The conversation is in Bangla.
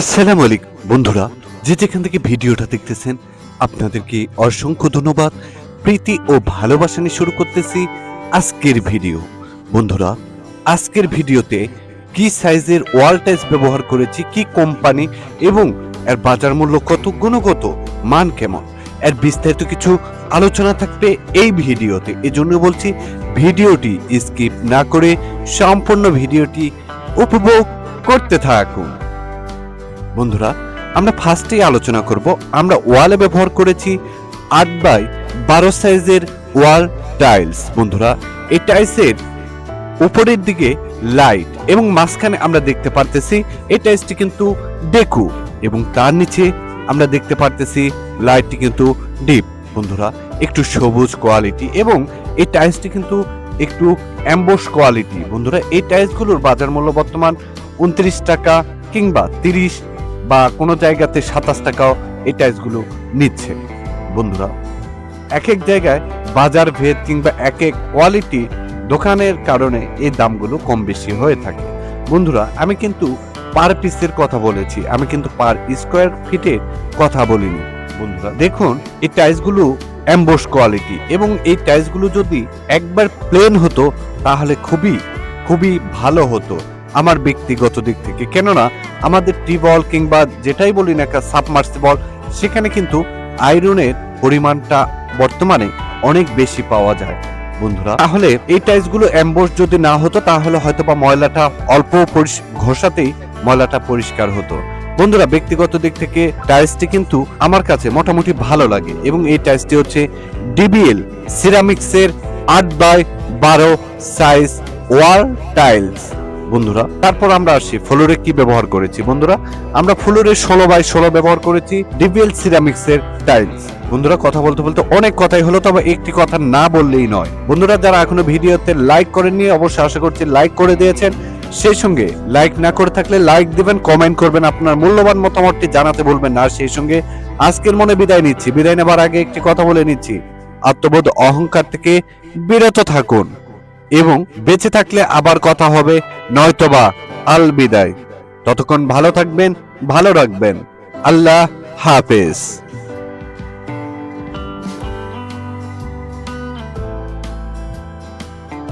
আসসালামু আলাইকুম। বন্ধুরা, যে যেখান থেকে ভিডিওটা দেখতেছেন, আপনাদেরকে অসংখ্য ধন্যবাদ। প্রীতি ও ভালোবাসা নিয়ে শুরু করতেছি আজকের ভিডিও। বন্ধুরা, আজকের ভিডিওতে কি সাইজের ওয়াল টাইলস ব্যবহার করেছি, কি কোম্পানি এবং এর বাজার মূল্য কত, গুণগত মান কেমন, এর বিস্তারিত কিছু আলোচনা থাকবে এই ভিডিওতে। এজন্য বলছি, ভিডিওটি স্কিপ না করে সম্পূর্ণ ভিডিওটি উপভোগ করতে থাকুন। বন্ধুরা, আমরা ফার্স্টেই আলোচনা করব। আমরা ওয়ালে ব্যবহার করেছি আট বাই বারো সাইজের ওয়াল টাইলস বন্ধুরা, এই টাইলসের উপরের দিকে লাইট এবং মাঝখানে আমরা দেখতে পারতেছি এই টাইলসটি কিন্তু ডেকু এবং তার নিচে আমরা দেখতে পারতেছি লাইটটি কিন্তু ডিপ বন্ধুরা, একটু সবুজ কোয়ালিটি এবং এই টাইলসটি কিন্তু একটু অ্যাম্বোস কোয়ালিটি বন্ধুরা, এই টাইলসগুলোর বাজার মূল্য বর্তমান উনত্রিশ টাকা কিংবা তিরিশ বা কোনো জায়গাতে সাতাশ টাকাও এই টাইলসগুলো নিচ্ছে। বন্ধুরা এক এক জায়গায় বাজার ভেদ কিংবা এক এক কোয়ালিটি দোকানের কারণে এই দামগুলো কম বেশি হয়ে থাকে। বন্ধুরা, আমি কিন্তু পার পিসের কথা বলেছি, আমি কিন্তু পার স্কোয়ার ফিটের কথা বলিনি। বন্ধুরা, দেখুন, এই টাইলসগুলো অ্যাম্বোস কোয়ালিটি এবং এই টাইলসগুলো যদি একবার প্লেন হতো, তাহলে খুবই খুবই ভালো হতো। আমার ব্যক্তিগত দিক থেকে। কেননা, আমাদের টিবল কিংবা যেটাই বলি না একটা সাবমার্সিবল, সেখানে কিন্তু আয়রনের পরিমাণটা বর্তমানে অনেক বেশি পাওয়া যায়। বন্ধুরা, তাহলে এই টাইলসগুলো অ্যাম্বোস যদি না হতো, তাহলে হয়তো বা ময়লাটা অল্প ঘষাতেই ময়লাটা পরিষ্কার হতো। বন্ধুরা, ব্যক্তিগত দিক থেকে টাইলসটি কিন্তু আমার কাছে মোটামুটি ভালো লাগে এবং এই টাইলসটি হচ্ছে ডিবিএল সিরামিক্সের আট বাই বারো সাইজ ওয়াল টাইলস বন্ধুরা, তারপর আমরা আসি ফ্লোরে কি ব্যবহার করেছি? বন্ধুরা, আমরা ফ্লোরে ষোলো বাই ষোলো ব্যবহার করেছি ডিবিএল সিরামিক্স এর টাইলস। বন্ধুরা, কথা বলতে বলতে অনেক কথাই হলো, তবে একটি কথা না বললেই নয়। বন্ধুরা, যারা এখনও ভিডিওতে লাইক করেননি, অবশ্যই আশা করছি লাইক করে দিয়েছেন। সেই সঙ্গে লাইক না করে থাকলে লাইক দিবেন, কমেন্ট করবেন, আপনার মূল্যবান মতামতটি জানাতে বলবেন আর সেই সঙ্গে আজকের মনে বিদায় নিচ্ছি। বিদায় নেবার আগে একটি কথা বলে নিচ্ছি। আত্মবোধ অহংকার থেকে বিরত থাকুন। এবং বেঁচে থাকলে আবার কথা হবে, নয়তোবা আল বিদায় ততক্ষণ ভালো থাকবেন, ভালো রাখবেন। আল্লাহ হাফেজ।